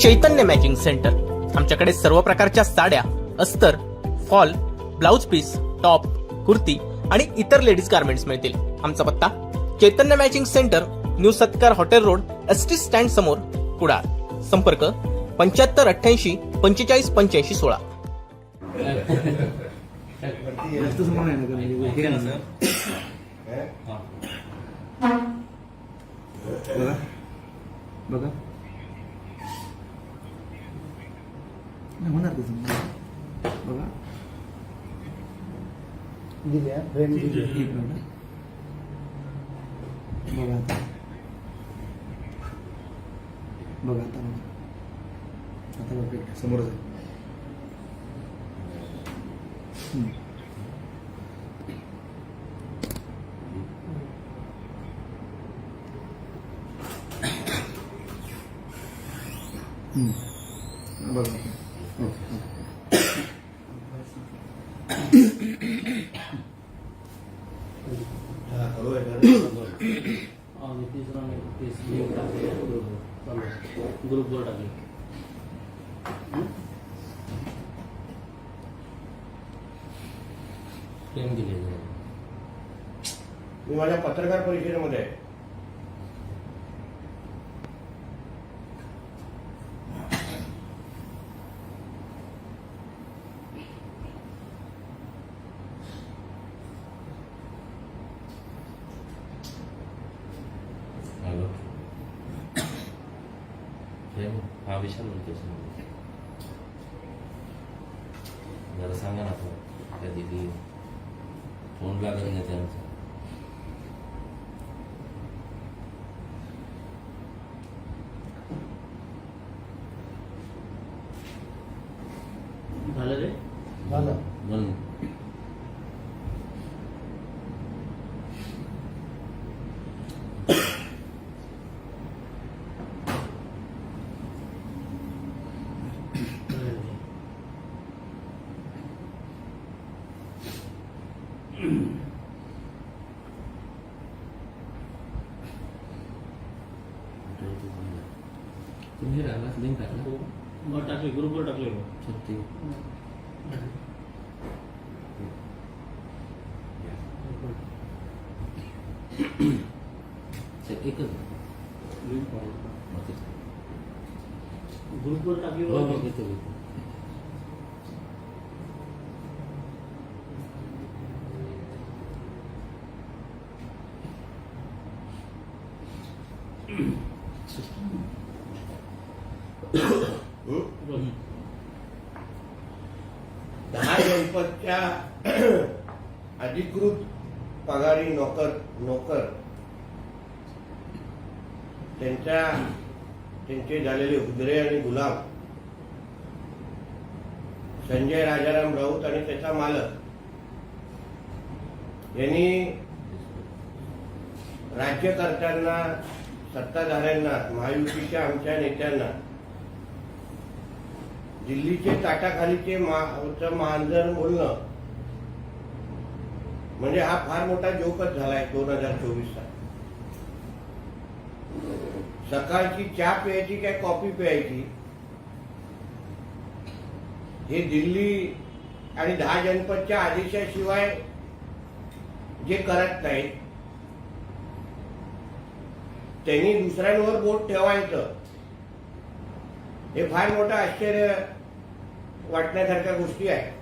चैतन्य matching centre आमच्याकडे सर्व प्रकारच्या साड्या अस्तर fall blouse piece top kurti आणि इतर लेडीज गार्मेंट्स मिळतील. आमचा पत्ता Chaitanya matching centre new Satkar hotel road S T stand समोर कुडाळ. संपर्क पंच्याहत्तर अठ्ठ्याऐंशी पंचेचाळीस पंच्याऐंशी सोळा. बघा. नाही होणार तसं बघा दिल्या फ्रेम दिली एक मिनिट बघा आता बघा आता बघा आता बघा समोरच आहे हम्म. हम्म. बघा ओके ओके. आणि तिसरा मी तेच लिंक टाकले चालू ग्रुपवर टाकले. प्रेम दिले. मी माझ्या पत्रकार परिषदेमध्ये आहे. हॅलो प्रेम हा विशाल बोलतोय सर जरा सांगा ना तो त्या दिदी फोन लागत नाही त्यांचा झालं रे झालं बोल ना. तुम्ही राहिला लिंक टाकला मग टाकले ग्रुपवर टाकले मग सत्य सर एकच लिंक मग ते- ग्रुपवर टाकली हो हो बघा. घेतो घेतो हं? दहा गणपतच्या अधिकृत पगारी नोकर नोकर. त्यांच्या त्यांचे झालेले हुजरे आणि गुलाम. संजय राजाराम राऊत आणि त्याचा मालक. यांनी राज्यकर्त्यांना सत्ताधाऱ्यांना महायुतीच्या आमच्या नेत्यांना. दिल्लीचे ताटाखालीचे मांजर बोलणं म्हणजे हा फार मोठा जोकच झालाय दोन हजार चोवीसचा. सकाळची चहा प्यायची काय कॉफी प्यायची? हे दिल्ली आणि दहा जनपदच्या आदेशाशिवाय जे करत नाहीत त्यांनी दुसऱ्यांवर बोट ठेवायचं. हे फार मोठं आश्चर्य वाटण्यासारख्या गोष्टी आहे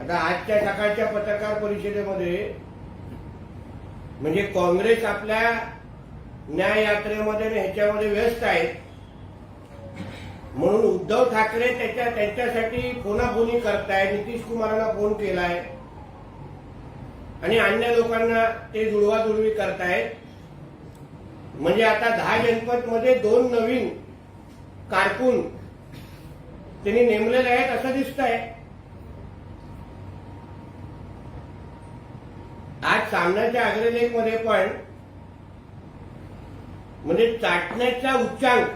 आता आजच्या सकाळच्या पत्रकार परिषदेमध्ये म्हणजे काँग्रेस आपल्या न्याय यात्रेमध्ये आणि ह्याच्यामध्ये व्यस्त आहेत. म्हणून उद्धव ठाकरे त्याच्या त्यांच्यासाठी फोनाफोनी करताय नितीश कुमारांना फोन केलाय. आणि अन्य लोकांना ते जुळवाजुळवी करतायत. म्हणजे आता दहा जनपदमध्ये दोन नवीन कारकून त्यांनी नेमलेले आहेत असं दिसतंय. आज सामन्याच्या अग्रलेखमध्ये पण म्हणजे चाटण्याचा उच्चांक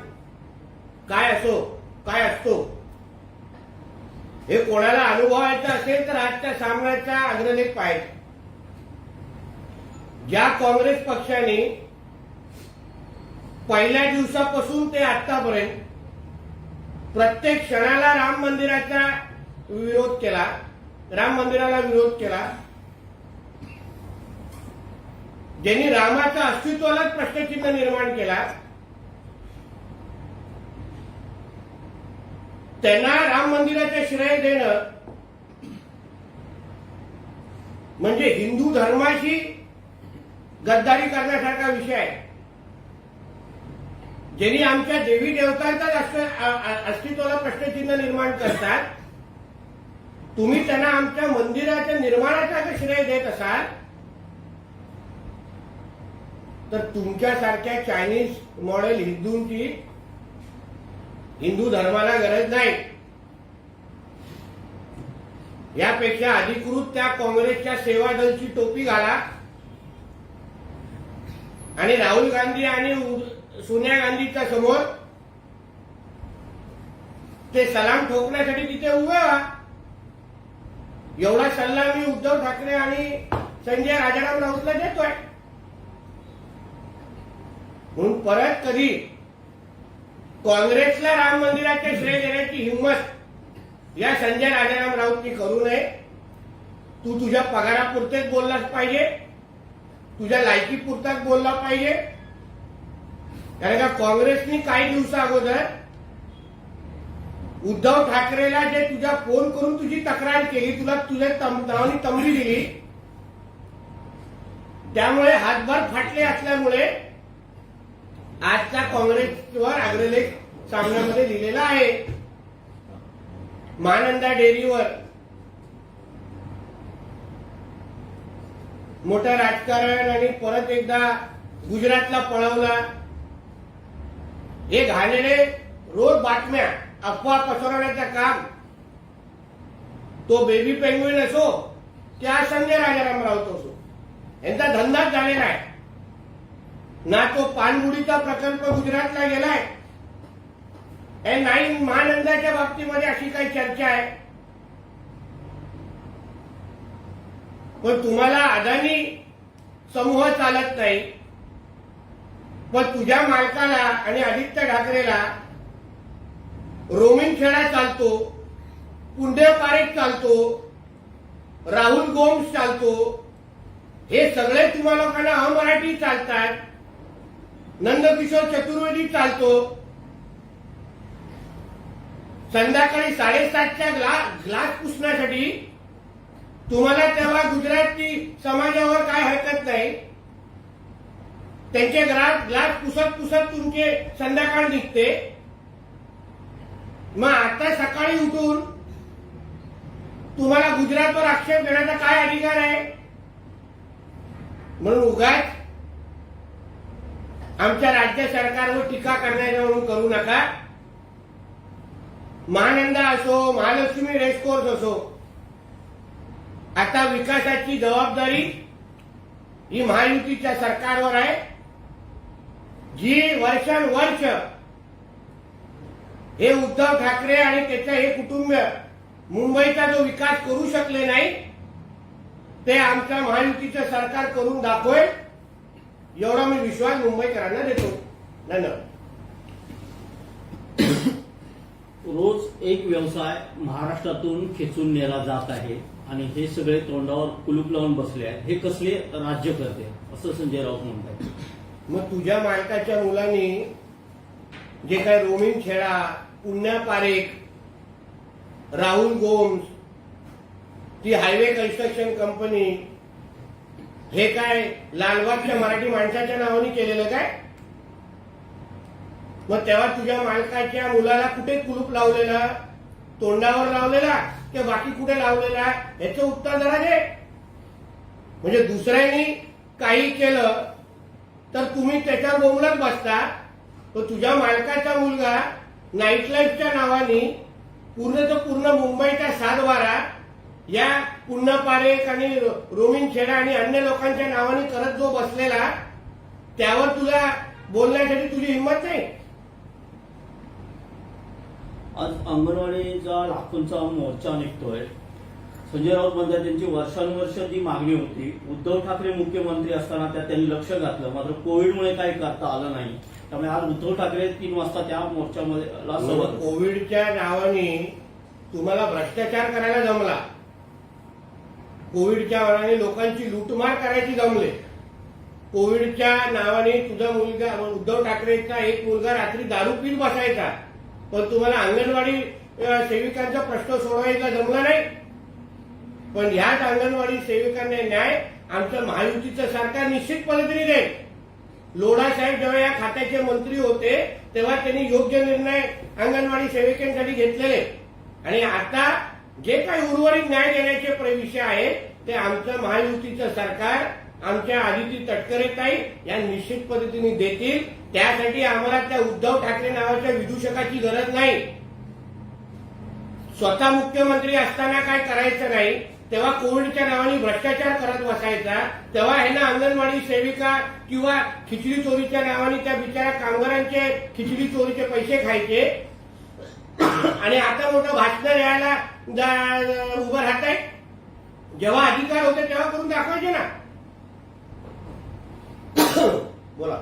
काय असो काय असतो हे कोणाला अनुभवायचं असेल तर आजच्या सामन्याचा अग्रलेख पाहिजे ज्या काँग्रेस पक्षाने पहिल्या दिवसापासून ते आतापर्यंत प्रत्येक क्षणाला राम मंदिराचा विरोध केला राम मंदिराला विरोध केला ज्यांनी रामाच्या अस्तित्वालाच प्रश्नचिन्ह निर्माण केला त्यांना राम मंदिराचे श्रेय देणं म्हणजे हिंदू धर्माशी गद्दारी करण्यासारखा विषय आहे. ज्यांनी आमच्या देवी देवतांचा अस्ति- अस्तित्वाला प्रश्नचिन्ह निर्माण करतात तुम्ही त्यांना आमच्या मंदिराच्या निर्माणाचा जर श्रेय देत असाल तर तुमच्यासारख्या चायनीज मॉडेल हिंदूंची हिंदू धर्माला गरज नाही. यापेक्षा अधिकृत त्या काँग्रेसच्या सेवा दलची टोपी घाला. आणि राहुल गांधी आणि सोनिया गांधीच्या समोर ते सलाम ठोकण्यासाठी तिथे उभे व्हा एवढा सल्ला मी उद्धव ठाकरे आणि संजय राजाराम राऊतला देतोय. म्हणून परत कधी काँग्रेसला राम मंदिराचे श्रेय देण्याची हिंमत या संजय राजाराम राऊतनी करू नये. तू तुझ्या पगारापुरतेच बोललाच पाहिजे. तुझ्या लायकी पुरताच बोलला पाहिजे. कारण का काँग्रेसनी काही दिवसा अगोदर उद्धव ठाकरेला जे तुझ्या फोन करून तुझी तक्रार केली तुला तुझ्या नावाने तंबी दिली त्यामुळे हातभार फाटले असल्यामुळे आजचा काँग्रेसवर अग्रलेख सामन्यामध्ये लिहिलेला आहे. मानंदा डेअरीवर मोठं राजकारण आणि परत एकदा गुजरातला पळवला. हे घालेले रोज बातम्या अफवा पसरवण्याचं काम तो बेबी पेंग्विन असो त्या संजय राजाराम राऊत असो यांचा धंदाच झालेला आहे. ना तो पानबुडीचा प्रकल्प गुजरातला गेलाय. हे नाही महानंदाच्या बाबतीमध्ये अशी काही चर्चा आहे. पण तुम्हाला अदानी समूह चालत नाही. पण तुझ्या मालकाला आणि आदित्य ठाकरेला रोमिंग खेळा चालतो पुंडे पारेख चालतो राहुल गोम्स चालतो हे सगळे तुम्हा लोकांना अमराठी चालतात नंदकिशोर चतुर्वेदी चालतो. संध्याकाळी साडेसातच्या ग्लास ग्लास पुसण्यासाठी तुम्हाला तेव्हा गुजराती समाजावर काय हरकत नाही. त्यांचे ग्लास ग्लास पुसत पुसत तुमचे संध्याकाळ निघते. मग आता सकाळी उठून तुम्हाला गुजरातवर आक्षेप घेण्याचा काय अधिकार आहे? म्हणून उगाच आमच्या राज्य सरकारवर टीका करण्याच्या म्हणून करू नका. महानंदा असो महालक्ष्मी रेसकोर्स असो आता विकासाची जबाबदारी ही महायुतीच्या सरकारवर आहे जी वर्षानुवर्ष हे उद्धव ठाकरे आणि त्याचं हे कुटुंब मुंबईचा जो विकास करू शकले नाही ते आमच्या महायुतीचं सरकार करून दाखवेल एवढा मी विश्वास मुंबईकरांना देतो. धन्यवाद. रोज एक व्यवसाय महाराष्ट्रातून खेचून नेला जात आहे. आणि हे सगळे तोंडावर कुलूप लावून बसले आहेत. हे कसले राज्य करते? असं संजय राऊत म्हणतात. मग तुझ्या मालकाच्या मुलांनी जे काय रोमिन खेळा पुण्या पारेख राहुल गोम्स ती हायवे कन्स्ट्रक्शन कंपनी हे काय लालबागच्या मराठी माणसाच्या नावाने केलेलं काय? मग तेव्हा तुझ्या मालकाच्या मुलाला कुठे कुलूप लावलेला? तोंडावर लावलेला? की बाकी कुठे लावलेला याचं उत्तर जरा दे. म्हणजे दुसऱ्यांनी काही केलं तर तुम्ही त्याच्यावर बोंबलत बसता. तर तुझ्या मालकाचा मुलगा नाईट लाईफच्या नावाने पूर्ण तर पूर्ण मुंबईच्या सातबारा या पुन्हा पारेख आणि रोमिन खेडा आणि अन्य लोकांच्या नावाने करत जो बसलेला त्यावर तुला बोलण्यासाठी तुझी हिंमत नाही? आज अंगणवाडीचा लाखोंचा मोर्चा निघतोय. संजय राऊत म्हणतात त्यांची वर्षानुवर्ष जी मागणी होती उद्धव ठाकरे मुख्यमंत्री असताना त्यात त्यांनी लक्ष घातलं. मात्र कोविडमुळे काही करता आलं नाही. त्यामुळे आज उद्धव ठाकरे तीन वाजता त्या मोर्चामध्ये कोविडच्या नावाने तुम्हाला भ्रष्टाचार करायला जमला. कोविडच्या नावाने लोकांची लूटमार करायची जमले. कोविडच्या नावाने तुझा मुलगा उद्धव ठाकरेचा एक मुलगा रात्री दारू पीत बसायचा. पण तुम्हाला अंगणवाडी सेविकांचा प्रश्न सोडवायचा जमला नाही. पण ह्याच अंगणवाडी सेविकांना न्याय आमचं महायुतीचं सरकार निश्चित पद्धतीने देईल. लोढा साहेब जेव्हा या खात्याचे मंत्री होते तेव्हा त्यांनी योग्य निर्णय अंगणवाडी सेविकांसाठी घेतलेले. आणि आता जे काही उर्वरित न्याय देण्याचे विषय आहेत ते आमचं महायुतीचं सरकार आमच्या आदिती तटकरे ताई या निश्चित पद्धतीने देतील. त्यासाठी आम्हाला त्या उद्धव ठाकरे नावाच्या विदूषकाची गरज नाही. स्वतः मुख्यमंत्री असताना काय करायचं नाही तेव्हा कोविडच्या नावाने भ्रष्टाचार करत बसायचा तेव्हा ह्यांना अंगणवाडी सेविका किंवा खिचडी चोरीच्या नावाने त्या बिचाऱ्या कामगारांचे खिचडी चोरीचे पैसे खायचे. आणि आता मोठं भाषण यायला उभं राहत आहे जेव्हा अधिकार होते तेव्हा करून दाखवायचे ना. बोला.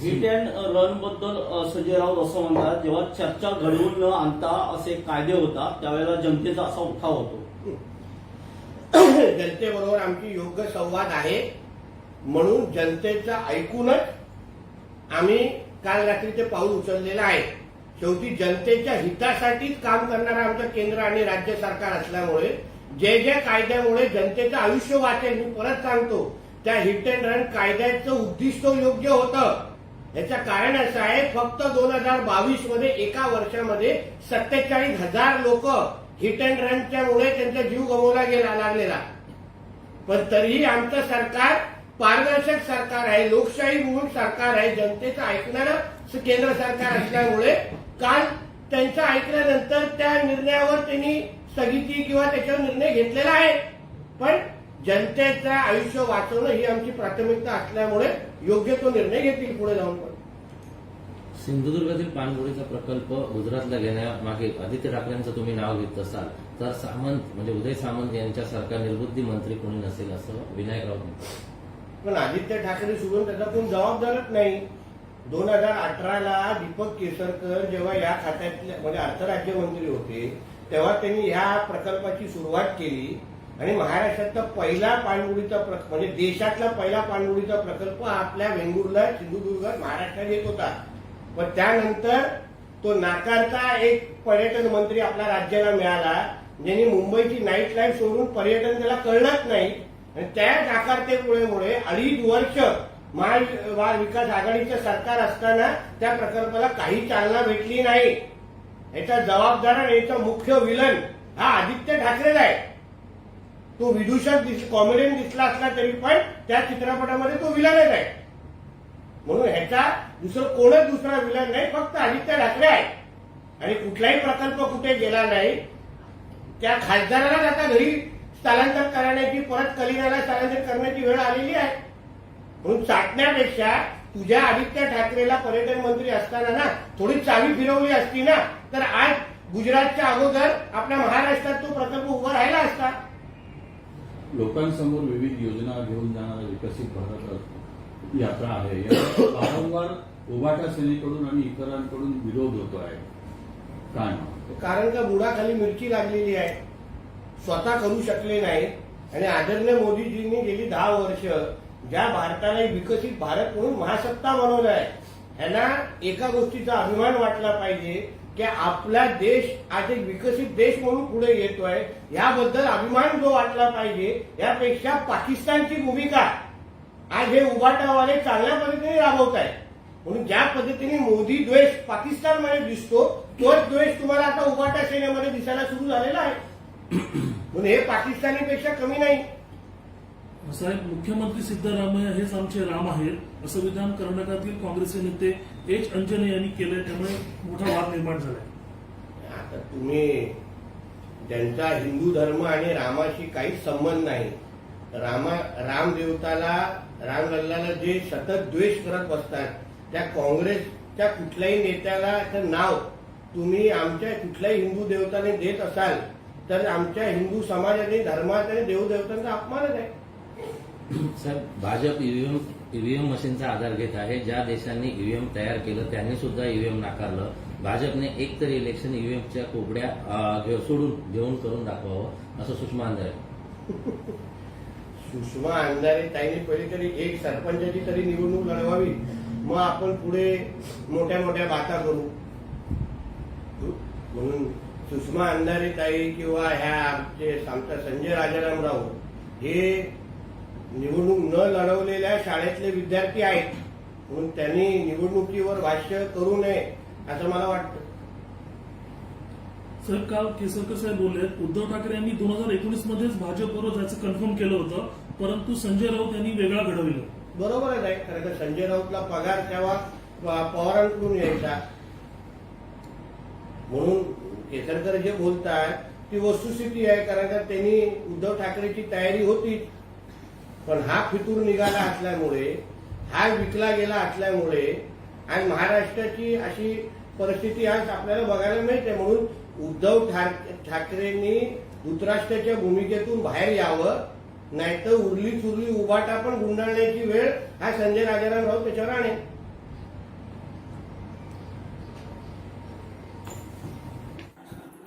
हिट अँड रनबद्दल uh, संजय राऊत असं म्हणतात जेव्हा चर्चा घडवून न आणता असे कायदे होतात त्यावेळेला जनतेचा असा उठाव होतो. जनतेबरोबर आमची योग्य संवाद आहे. म्हणून जनतेचा ऐकूनच आम्ही काल रात्री ते पाऊल उचललेलं आहे. शेवटी जनतेच्या हितासाठीच काम करणारं आमचं केंद्र आणि राज्य सरकार असल्यामुळे जे जे कायद्यामुळे जनतेचं आयुष्य वाचेल मी परत सांगतो त्या हिट अँड रन कायद्याचं उद्दिष्ट योग्य होतं. याचं कारण असं आहे फक्त दोन हजार बावीसमध्ये एका वर्षामध्ये सत्तेचाळीस हजार लोक हिट अँड रनच्या मुळे त्यांचा जीव गमवला गेला लागलेला. पण तरीही आमचं सरकार पारदर्शक सरकार आहे लोकशाही म्हणून सरकार आहे. जनतेचं ऐकणारं केंद्र सरकार असल्यामुळे काल त्यांचं ऐकल्यानंतर त्या निर्णयावर त्यांनी स्थगिती किंवा त्याच्यावर निर्णय घेतलेला आहे. पण जनतेचं आयुष्य वाचवणं ही आमची प्राथमिकता असल्यामुळे योग्य तो निर्णय घेतील पुढे जाऊन पण. सिंधुदुर्गातील पाणबुडीचा प्रकल्प गुजरातला घेण्यामागे आदित्य ठाकरेंचं तुम्ही नाव घेत असाल तर सामंत म्हणजे उदय सामंत यांच्यासारखा निर्बुद्धी मंत्री कोणी नसेल असं विनायक राऊत म्हणतात. पण आदित्य ठाकरे सोडून त्याचा कोण जबाबदारच नाही. दोन हजार अठराला दीपक केसरकर जेव्हा या खात्यातले म्हणजे अर्थ राज्यमंत्री होते तेव्हा त्यांनी ह्या प्रकल्पाची सुरुवात केली. आणि महाराष्ट्रातला पहिला पाणबुडीचा प्रकल्प म्हणजे देशातला पहिला पाणबुडीचा प्रकल्प आपल्या वेंगुर्ला सिंधुदुर्गात महाराष्ट्रात येत होता. पण त्यानंतर तो नाकारता एक पर्यटन मंत्री आपल्या राज्याला मिळाला ज्यांनी मुंबईची नाईट लाईफ सोडून पर्यटन त्याला कळलंच नाही. आणि त्या नाकारतेमुळे अडीच वर्ष महाविकास आघाडीचं सरकार असताना त्या प्रकल्पाला काही चालना भेटली नाही. याचा जबाबदार आणि याचा मुख्य विलन हा आदित्य ठाकरेला आहे. तो विदूषक दिस कॉमेडियन दिसला असला तरी पण त्या चित्रपटामध्ये तो विलनच आहे. म्हणून ह्याचा दुसरं कोणच दुसरा विलन नाही फक्त आदित्य ठाकरे आहे. आणि कुठलाही प्रकल्प कुठे गेला नाही त्या खासदारालाच आता घरी स्थलांतर करण्याची परत कलिंगाला स्थलांतर करण्याची वेळ आलेली आहे. म्हणून चाटण्यापेक्षा तुझ्या आदित्य ठाकरेला पर्यटन मंत्री असताना ना थोडी चावी फिरवली असती ना तर आज गुजरातच्या अगोदर आपल्या महाराष्ट्रात तो प्रकल्प उभा राहिला असता. लोकांसमोर विविध योजना घेऊन जाणारा विकसित भारत यात्रा आहे. याला वारंवार उभाटा सेनेकडून आणि इतरांकडून विरोध होतो आहे. काय कारण का बुडाखाली मिरची लागलेली आहे? स्वतः करू शकले नाही. आणि आदरणीय मोदीजींनी गेली दहा वर्ष ज्या भारताला विकसित भारत म्हणून महासत्ता बनवलं आहे ह्यांना एका गोष्टीचा अभिमान वाटला पाहिजे की आपला देश आज एक विकसित देश म्हणून पुढे येतोय याबद्दल अभिमान जो वाटला पाहिजे यापेक्षा पाकिस्तानची भूमिका आज हे उभाटावाले चांगल्या पद्धतीने राबवत आहे. म्हणून ज्या पद्धतीने मोदी द्वेष पाकिस्तानमध्ये दिसतो तोच द्वेष तुम्हाला आता उभाटा सेनेमध्ये दिसायला सुरू झालेला आहे. म्हणून हे पाकिस्तानीपेक्षा कमी नाही. साहेब मुख्यमंत्री सिद्धरामय्या हेच आमचे राम आहेत असं विधान कर्नाटकातील काँग्रेसचे नेते एच. अंजने यांनी केलंय त्यामुळे मोठा वाद निर्माण झालाय. आता तुम्ही ज्यांचा हिंदू धर्म आणि रामाशी काहीच संबंध नाही रामा राम रामदेवताला रामलल्लाला जे सतत द्वेष करत बसतात त्या काँग्रेसच्या कुठल्याही नेत्याला नाव तुम्ही आमच्या कुठल्याही हिंदू देवताने देत असाल तर आमच्या हिंदू समाजाने धर्मात आणि देवदेवतांचा अपमानच आहे. सर भाजप ईव्हीएम ईव्हीएम मशीनचा आधार घेत आहे. ज्या देशांनी ईव्हीएम तयार केलं त्यांनी सुद्धा ईव्हीएम नाकारलं. भाजपने एक तरी इलेक्शन ईव्हीएमच्या कोबड्या सोडून घेऊन करून दाखवावं असं सुषमा अंधारे. सुषमा अंधारे त्यांनी पहिले तरी एक सरपंचाची तरी निवडणूक लढवावी. मग आपण पुढे मोठ्या मोठ्या बाता करू. म्हणून सुषमा अंधारे ताई किंवा ह्या आमचे आमचा संजय राजारामराव हे निवडणूक न लढवलेल्या शाळेतले विद्यार्थी आहेत म्हणून त्यांनी निवडणुकीवर भाष्य करू नये असं मला वाटतं. साहेब काल केसरकर साहेब बोलले उद्धव ठाकरे यांनी दोन हजार एकोणीस मध्येच भाजपबरोबर जायचं कन्फर्म केलं होतं परंतु संजय राऊत यांनी वेगळा घडविलं. बरोबरच आहे कारण का संजय राऊतला पगार तेव्हा पवारांकडून यायचा. म्हणून केसरकर जे बोलतात ती वस्तुस्थिती आहे कारण का त्यांनी उद्धव ठाकरेची तयारी होती. पण हा फितूर निघाला असल्यामुळे हा विकला गेला असल्यामुळे आणि महाराष्ट्राची अशी परिस्थिती आज आपल्याला बघायला मिळते म्हणून उद्धव ठाकरेंनी धृतराष्ट्राच्या भूमिकेतून बाहेर यावं नाहीतर उरली चुरली उभाटा पण गुंडाळण्याची वेळ हा संजय राजाराम राऊत त्याच्यावर आणेल.